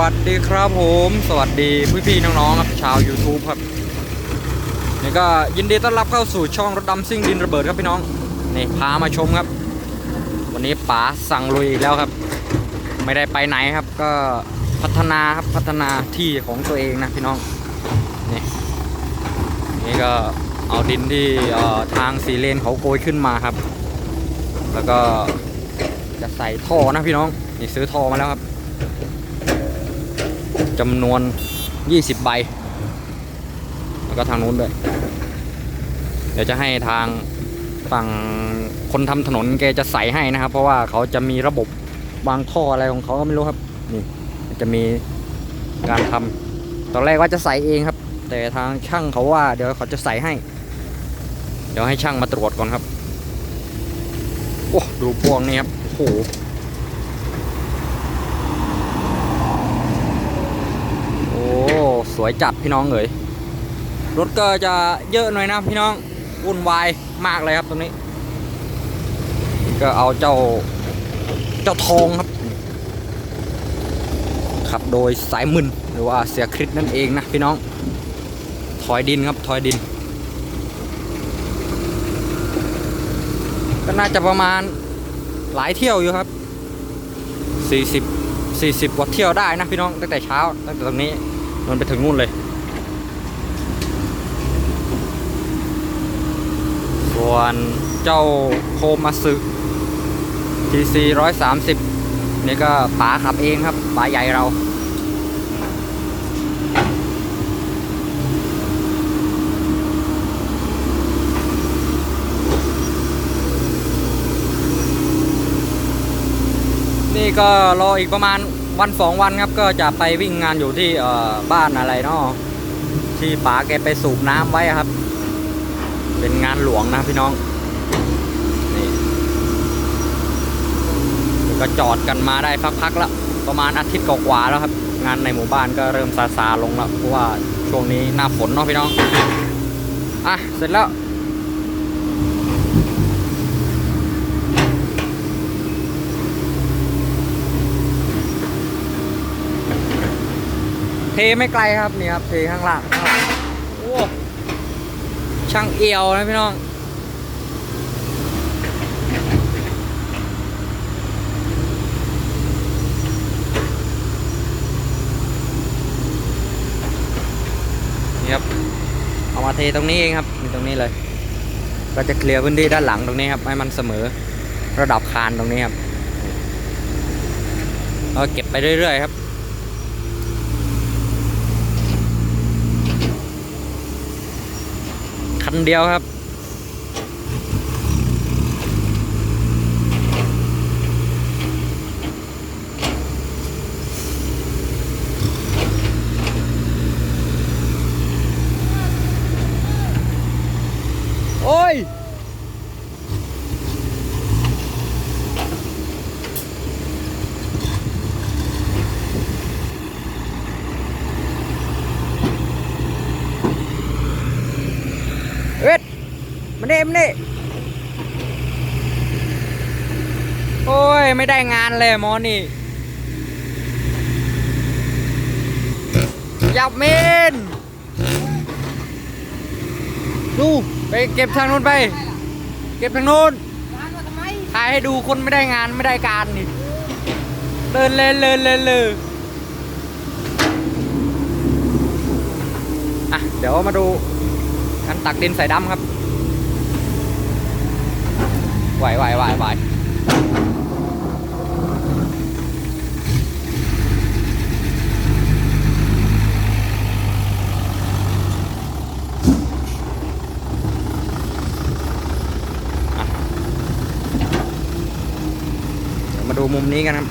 วัสดีครับผม สวัสดีพี่พี่ๆน้องๆครับชาว YouTube ครับนี่ก็ยินดีต้อนรับเข้าสู่ช่องรถดำซิ่งดินระเบิดครับพี่น้องนี่พามาชมครับ วันนี้ป๋าสั่งลุยอีกแล้วครับ ไม่ได้ไปไหนครับก็พัฒนาครับพัฒนาที่ของตัวเองนะพี่น้องนี่นี่ก็เอาดินที่ทางสีเลนเขาโกยขึ้นมาครับ แล้วก็จะใส่ท่อนะพี่น้องนี่ซื้อท่อมาแล้วครับ จำนวน 20 ใบ แล้วก็ทางนู้นด้วย เดี๋ยวจะให้ทางฝั่งคนทำถนนแกจะใส่ให้นะครับ เพราะว่าเขาจะมีระบบวางท่ออะไรของเขาก็ไม่รู้ครับนี่จะมีการทำตอนแรกว่าจะใส่เองครับ แต่ทางช่างเขาว่า เดี๋ยวเขาจะใส่ให้ เดี๋ยวให้ช่างมาตรวจก่อนครับโอ้ดูพวงนี้ครับโอ้โห โอ้ สวยจัดพี่น้องเอ๋ยรถก็จะเยอะหน่อยนะพี่น้องวุ่นวายมากเลยครับตรงนี้ ก็เอาเจ้าเจ้าทองครับขับโดยสายมึนหรือว่าเสียคริสนั่นเองนะพี่น้อง ถอยดินครับถอยดิน ก็น่าจะประมาณหลายเที่ยวอยู่ครับ 40 40กว่าเที่ยวได้นะพี่น้องตั้งแต่เช้าตั้งแต่ตรงนี้ มันไปถึงนู่นเลย ส่วนเจ้าโคมาสึ TC 130 นี่ก็ป๋าขับเองครับป๋าใหญ่เรานี่ก็รออีกประมาณ วันสองวันครับก็จะไปวิ่งงานอยู่ที่บ้านอะไรเนาะที่ป๋าแกไปสูบน้ำไว้ครับ เป็นงานหลวงนะพี่น้องนี่ก็จอดกันมาได้พักๆแล้วประมาณอาทิตย์กว่าๆแล้วครับ งานในหมู่บ้านก็เริ่มซาซาลงแล้วเพราะว่าช่วงนี้หน้าฝนเนาะพี่น้องอะเสร็จแล้ว เทไม่ไกลครับนี่ครับเทข้างล่างข้างหลังโอ้ช่างเอียวนะพี่น้องนี่ครับเอามาเทตรงนี้เองครับนี่ตรงนี้เลย ก็จะเคลียร์พื้นที่ด้านหลังตรงนี้ครับให้มันเสมอระดับคานตรงนี้ครับก็เก็บไปเรื่อยๆครับ คันเดียวครับ โอ้ย เอ็ด มันเดมนเด้โอ้ย ไม่ได้งานเลยหมอนี่ยับเมนดูไปเก็บทางนู้นไป เก็บทางนู้นร้านถ่ายให้ดูคนไม่ได้งานไม่ได้การนี่เดินเลยเลยเลยเลยอะ เดี๋ยวมาดูการตักดินใส่ดำครับ ไหวไหวไหวไหวมาดูมุมนี้กันครับ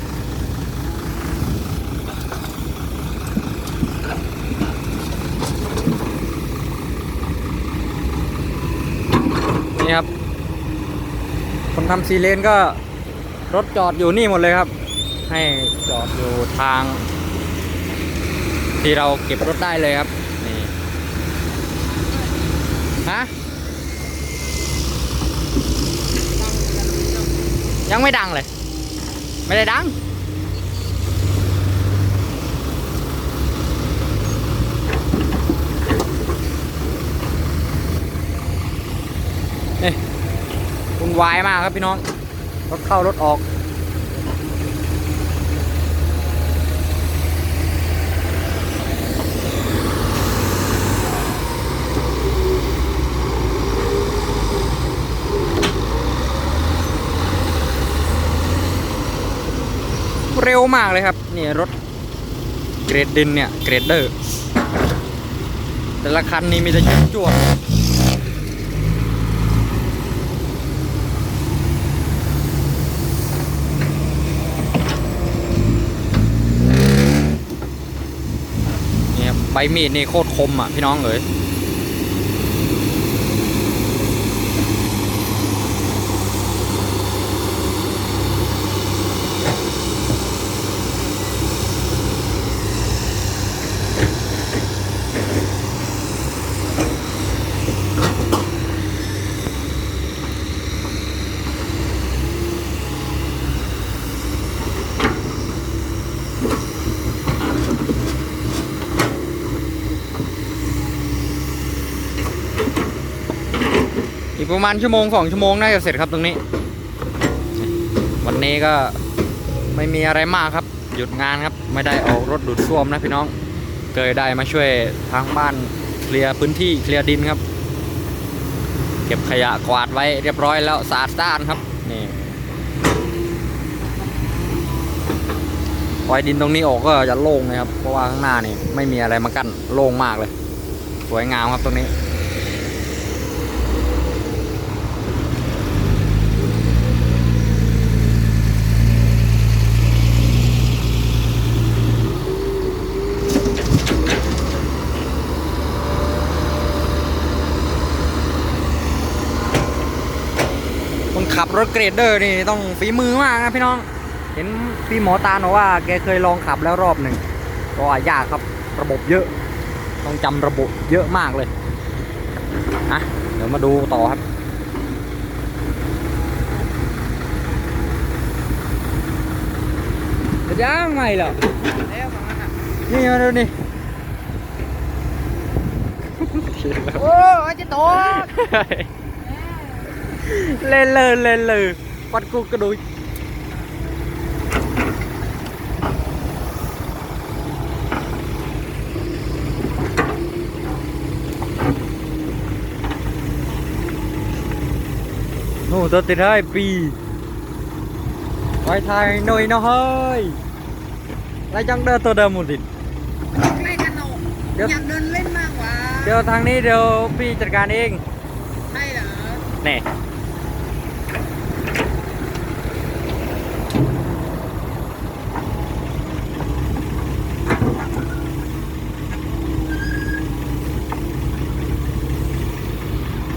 นี่ครับ คนทำซีเลนก็รถจอดอยู่นี่หมดเลยครับ ให้จอดอยู่ทาง ที่เราเก็บรถได้เลยครับนี่ฮะยังไม่ดังเลย ไม่ได้ดัง วายมากครับพี่น้อง รถเข้ารถออกเร็วมากเลยครับนี่รถเกรดดินเนี่ย เกรดเดอร์ แต่ละคันนี้มีแต่จวดเนี่ย ใบมีดนี่โคตรคมอะพี่น้องเอ๋ย กประมาณชั่วโมงสองชั่วโมงน่าจะเสร็จครับตรงนี้ วันนี้ก็ไม่มีอะไรมากครับ หยุดงานครับ ไม่ได้ออกรถดูดซ่วมนะพี่น้องเคยได้มาช่วยทางบ้านเคลียร์พื้นที่เคลียร์ดินครับ เก็บขยะกวาดไว้เรียบร้อยแล้วสะอาดด้านครับนี่ปล่อยดินตรงนี้ออกก็จะโล่งนะครับ เพราะว่าข้างหน้านี่ไม่มีอะไรมากั้นโล่งมากเลย สวยงามครับตรงนี้ ขับรถเกรดเดอร์นี่ต้องฝีมือมากนะพี่น้อง เห็นพี่หมอตาบอกว่าแกเคยลองขับแล้วรอบหนึ่งก็ยากครับระบบเยอะ ต้องจำระบบเยอะมากเลยอะเดี๋ยวมาดูต่อครับจะย่างไงเหรอแล้วฝั่งนั้นอะนี่มาดูนี่โอ้ยจะโตเล่นเลยเล่นเลยปัดกู กระดุยโอ้ตัวติดให้ปีไว้ทายหน่อยนะเฮ้ยไรจังเดินตัวเดิมหมดดิ เล่นกันหนก เดี๋ยว อยากเดินเล่นมากกว่า เดี๋ยวทางนี้เดี๋ยวพี่จัดการเอง ใช่เหรอ นี่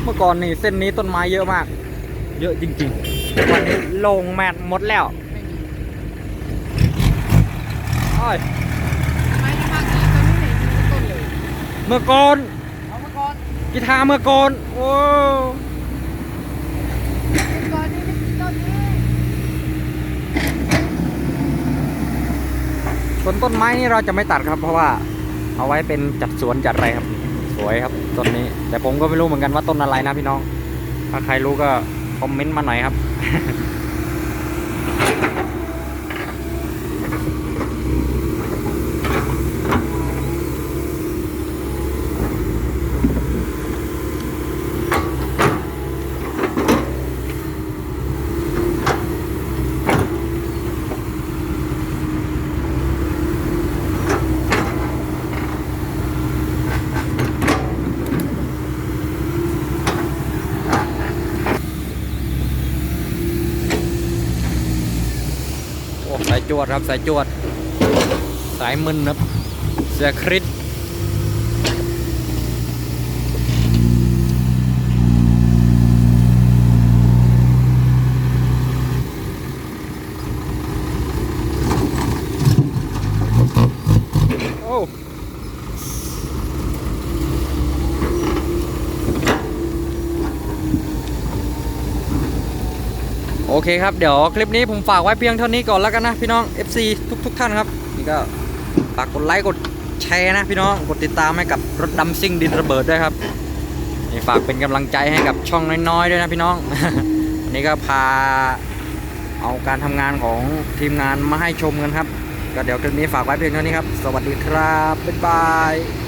เมื่อ ก่อนนี่เส้นนี้ต้นไม้เยอะมาก เยอะจริงๆวันนี้ลงแมทหมดแล้วไม่มีอ้อยทำไมที่ภาคนี้ตอนนี้เห็นมีต้นเลยเมื่อก่อนเอามาก่อนกีตาร์เมื่อก่อนโอ้เอาก่อนนี่ไม่มีต้นนี้ส่วนต้นไม้นี่เราจะไม่ตัดครับ เพราะว่าเอาไว้เป็นจัดสวนจัดอะไรครับ สวยครับ ต้นนี้ แต่ผมก็ไม่รู้เหมือนกันว่าต้นอะไรนะพี่น้อง ถ้าใครรู้ก็คอมเมนต์มาหน่อยครับ จวดครับสายจวด สายมึนครับเสียคริสโอ้โอ เคครับ เดี๋ยวคลิปนี้ผมฝากไว้เพียงเท่านี้ก่อนแล้วกันนะพี่น้อง FC ทุกทุกๆท่านครับ นี่ก็ฝากกดไลค์กดแชร์นะพี่น้องกดติดตามให้กับรถดำซิ่งดินระเบิดด้วยครับนี่ฝากเป็นกำลังใจให้กับช่องน้อยๆด้วยนะพี่น้องนี่ก็พาเอาการทำงานของทีมงานมาให้ชมกันครับ ก็เดี๋ยวคลิปนี้ฝากไว้เพียงเท่านี้ครับ สวัสดีครับ บ๊ายบาย